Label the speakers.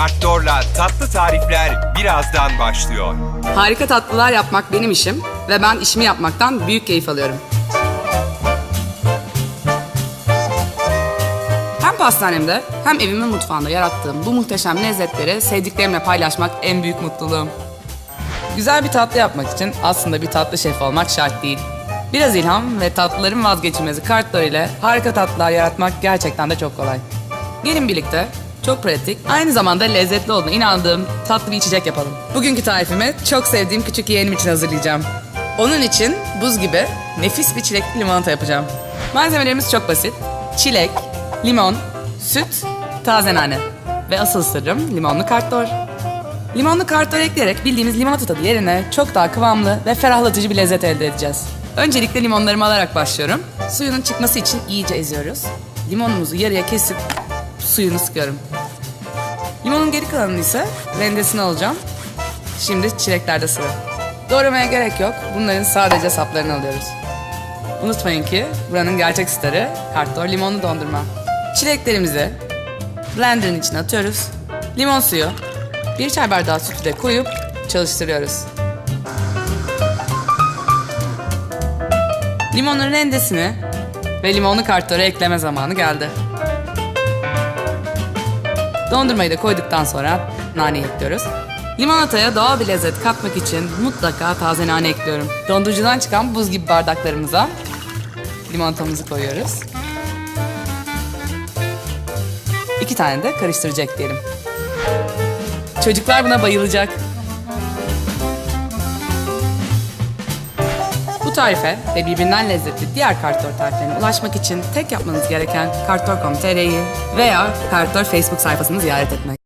Speaker 1: Kartdor'la tatlı tarifler birazdan başlıyor.
Speaker 2: Harika tatlılar yapmak benim işim ve ben işimi yapmaktan büyük keyif alıyorum. Hem pastanemde hem evimin mutfağında yarattığım bu muhteşem lezzetleri sevdiklerimle paylaşmak en büyük mutluluğum. Güzel bir tatlı yapmak için aslında bir tatlı şefi olmak şart değil. Biraz ilham ve tatlıların vazgeçilmezi kartlar ile harika tatlılar yaratmak gerçekten de çok kolay. Gelin birlikte çok pratik, aynı zamanda lezzetli olduğuna inandığım tatlı bir içecek yapalım. Bugünkü tarifimi çok sevdiğim küçük yeğenim için hazırlayacağım. Onun için buz gibi nefis bir çilekli limonata yapacağım. Malzemelerimiz çok basit. Çilek, limon, süt, taze nane. Ve asıl sırrım limonlu kartdor. Limonlu kartdor ekleyerek bildiğimiz limonata tadı yerine çok daha kıvamlı ve ferahlatıcı bir lezzet elde edeceğiz. Öncelikle limonlarımı alarak başlıyorum. Suyunun çıkması için iyice eziyoruz. Limonumuzu yarıya kesip suyunu sıkıyorum. Limonun geri kalanını ise rendesini alacağım. Şimdi çileklerde sıra. Doğramaya gerek yok. Bunların sadece saplarını alıyoruz. Unutmayın ki buranın gerçek starı kartdor limonlu dondurma. Çileklerimizi blenderın içine atıyoruz. Limon suyu, bir çay bardağı sütü de koyup çalıştırıyoruz. Limonun rendesini ve limonlu kartları ekleme zamanı geldi. Dondurmayı da koyduktan sonra nane ekliyoruz. Limonataya doğal bir lezzet katmak için mutlaka taze nane ekliyorum. Dondurucudan çıkan buz gibi bardaklarımıza limonatamızı koyuyoruz. İki tane de karıştırıcı ekleyelim. Çocuklar buna bayılacak. Bu tarife ve birbirinden lezzetli diğer kartdor tariflerine ulaşmak için tek yapmanız gereken kartdor.com.tr'yi veya kartdor Facebook sayfasını ziyaret etmek.